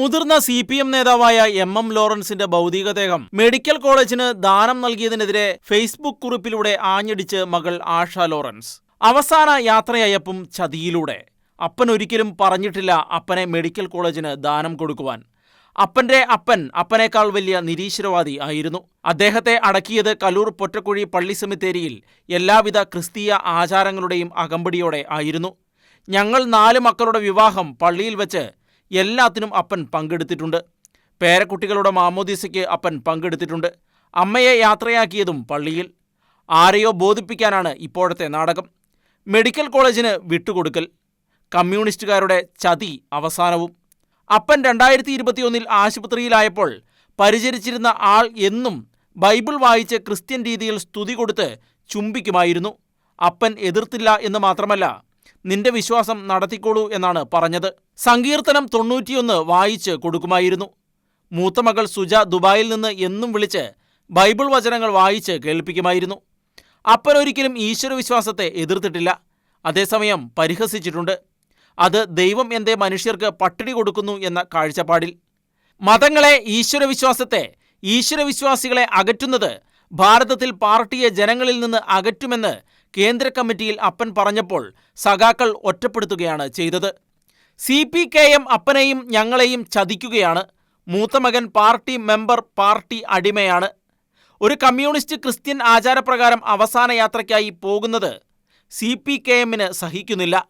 മുതിർന്ന C P M നേതാവായ M M ലോറൻസിന്റെ ഭൗതികദേഹം. മെഡിക്കൽ കോളേജിന് ദാനം നൽകിയതിനെതിരെ ഫേസ്ബുക്ക് കുറിപ്പിലൂടെ ആഞ്ഞടിച്ച് മകൾ ആഷ ലോറൻസ്. അവസാന യാത്രയയപ്പും ചതിയിലൂടെ. അപ്പൻ ഒരിക്കലും പറഞ്ഞിട്ടില്ല അപ്പനെ മെഡിക്കൽ കോളേജിന് ദാനം കൊടുക്കുവാൻ. അപ്പന്റെ അപ്പൻ അപ്പനേക്കാൾ വലിയ നിരീശ്വരവാദി ആയിരുന്നു. അദ്ദേഹത്തെ അടക്കിയത് കലൂർ പൊറ്റക്കുഴി പള്ളി സെമിത്തേരിയിൽ എല്ലാവിധ ക്രിസ്തീയ ആചാരങ്ങളുടെയും അകമ്പടിയോടെ ആയിരുന്നു. ഞങ്ങൾ നാല് മക്കളുടെ വിവാഹം പള്ളിയിൽ വെച്ച് എല്ലാത്തിനും അപ്പൻ പങ്കെടുത്തിട്ടുണ്ട്. പേരക്കുട്ടികളുടെ മാമോദീസയ്ക്ക് അപ്പൻ പങ്കെടുത്തിട്ടുണ്ട്. അമ്മയെ യാത്രയാക്കിയതും പള്ളിയിൽ. ആരെയോ ബോധിപ്പിക്കാനാണ് ഇപ്പോഴത്തെ നാടകം. മെഡിക്കൽ കോളേജിന് വിട്ടുകൊടുക്കൽ. കമ്മ്യൂണിസ്റ്റുകാരുടെ ചതി അവസാനവും. അപ്പൻ രണ്ടായിരത്തി ഇരുപത്തിയൊന്നിൽ ആശുപത്രിയിലായപ്പോൾ പരിചരിച്ചിരുന്ന ആൾ എന്നും ബൈബിൾ വായിച്ച് ക്രിസ്ത്യൻ രീതിയിൽ സ്തുതി കൊടുത്ത് ചുംബിക്കുമായിരുന്നു. അപ്പൻ എതിർത്തില്ല എന്ന് മാത്രമല്ല നിന്റെ വിശ്വാസം നടത്തിക്കോളൂ എന്നാണ് പറഞ്ഞത്. സങ്കീർത്തനം തൊണ്ണൂറ്റിയൊന്ന് വായിച്ച് കൊടുക്കുമായിരുന്നു. മൂത്ത മകൾ സുജ ദുബായിൽ നിന്ന് എന്നും വിളിച്ച് ബൈബിൾ വചനങ്ങൾ വായിച്ച് കേൾപ്പിക്കുമായിരുന്നു. അപ്പനൊരിക്കലും ഈശ്വര ഈശ്വരവിശ്വാസത്തെ എതിർത്തിട്ടില്ല. അതേസമയം പരിഹസിച്ചിട്ടുണ്ട്. അത് ദൈവം എന്തേ മനുഷ്യർക്ക് പട്ടിണി കൊടുക്കുന്നു എന്ന കാഴ്ചപ്പാടിൽ. മതങ്ങളെ ഈശ്വരവിശ്വാസത്തെ ഈശ്വരവിശ്വാസികളെ അകറ്റുന്നത് ഭാരതത്തിൽ പാർട്ടിയെ ജനങ്ങളിൽ നിന്ന് അകറ്റുമെന്ന് കേന്ദ്ര കമ്മിറ്റിയിൽ അപ്പൻ പറഞ്ഞപ്പോൾ സഖാക്കൾ ഒറ്റപ്പെടുത്തുകയാണ് ചെയ്തത്. സി പി കെ എം അപ്പനെയും ഞങ്ങളെയും ചതിക്കുകയാണ്. മൂത്തമകൻ പാർട്ടി മെമ്പർ പാർട്ടി അടിമയാണ്. ഒരു കമ്മ്യൂണിസ്റ്റ് ക്രിസ്ത്യൻ ആചാരപ്രകാരം അവസാന യാത്രയ്ക്കായി പോകുന്നത് സി പി കെ എമ്മിന് സഹിക്കുന്നില്ല.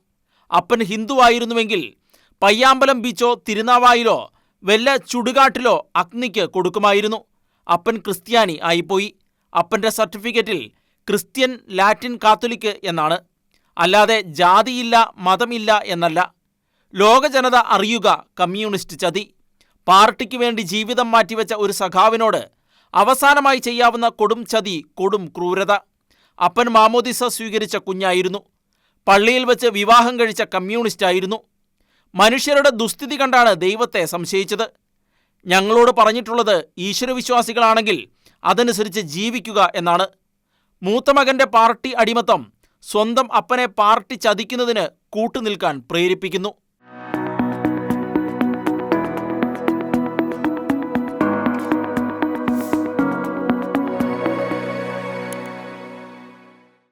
അപ്പൻ ഹിന്ദുവായിരുന്നുവെങ്കിൽ പയ്യാമ്പലം ബീച്ചോ തിരുനാവായിലോ വല്ല ചുടുകാട്ടിലോ അഗ്നിക്ക് കൊടുക്കുമായിരുന്നു. അപ്പൻ ക്രിസ്ത്യാനി ആയിപ്പോയി. അപ്പന്റെ സർട്ടിഫിക്കറ്റിൽ ക്രിസ്ത്യൻ ലാറ്റിൻ കാത്തലിക് എന്നാണ്. അല്ലാതെ ജാതിയില്ല മതമില്ല എന്നല്ല. ലോക ജനത അറിയുക കമ്മ്യൂണിസ്റ്റ് ചതി. പാർട്ടിക്ക് വേണ്ടി ജീവിതം മാറ്റിവെച്ച ഒരു സഖാവിനോട് അവസാനമായി ചെയ്യാവുന്ന കൊടും ചതി കൊടും ക്രൂരത. അപ്പൻ മാമോദിസ സ്വീകരിച്ച കുഞ്ഞായിരുന്നു. പള്ളിയിൽ വെച്ച് വിവാഹം കഴിച്ച കമ്മ്യൂണിസ്റ്റായിരുന്നു. മനുഷ്യരുടെ ദുസ്ഥിതി കണ്ടാണ് ദൈവത്തെ സംശയിച്ചത്. ഞങ്ങളോട് പറഞ്ഞിട്ടുള്ളത് ഈശ്വരവിശ്വാസികളാണെങ്കിൽ അതനുസരിച്ച് ജീവിക്കുക എന്നാണ്. മൂത്ത മകന്റെ പാർട്ടി അടിമത്തം സ്വന്തം അപ്പനെ പാർട്ടി ചതിക്കുന്നതിന് കൂട്ടുനിൽക്കാൻ പ്രേരിപ്പിക്കുന്നു